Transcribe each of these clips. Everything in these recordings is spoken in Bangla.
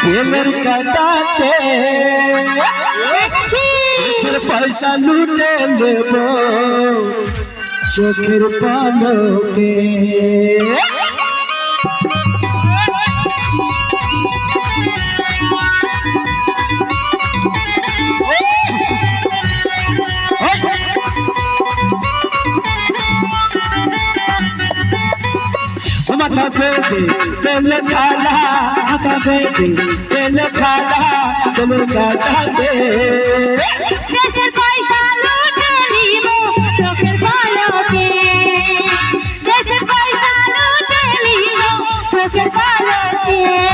প্রেমের কাটাতে। দেশের পয়সা লুটে নেব। চোখের পালকে বেঁধে তেল খালা আতা বেঁধে বেল খালা তুমি কাটা দে দেশের পয়সা লুটে নিব, চোখের পালকে। দেশের পয়সা লুটে নিব, চোখের পলকে।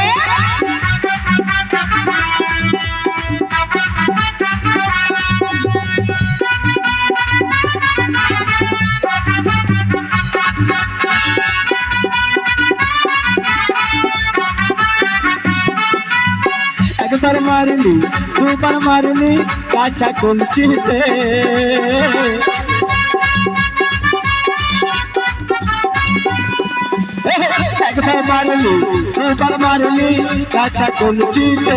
একবার মারলি দুবার মারলি কাঁচা কলচিতে একবার মারলি দুবার মারলি কাঁচা কলচিতে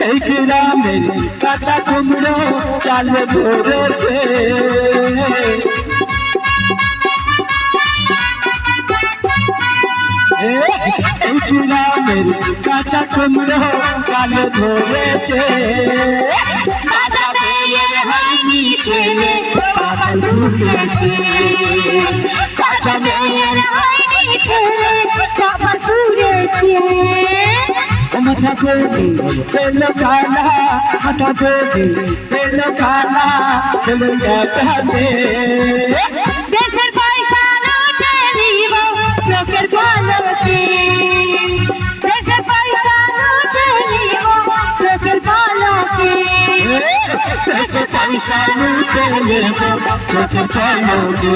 এই গ্রামের কাঁচা কুমড়ো চাল ধরেছে এই গ্রামের কাঁচা কুমড়ো চাল ধরেছে দাদা মেয়ের হয়নি ছেলে দাদা মেয়ের হয়নি ছেলে পুড়েছে মাথা জোড়ি তেল কালা হাতা জোড়ি তেল কালা তেল কাটাতে দেশের পয়সা লুটে নিব, চোখের পলকে। দেশে পয়সা লুটে নেব চোখে পলকে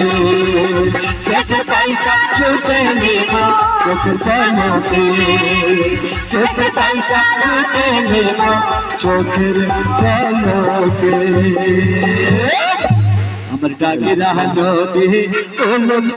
দেশে পয়সা লুটে নেব চোখে পলকে দেশে পয়সা লুটে নেব চোখের পলকে আমার ডাকিরা নদী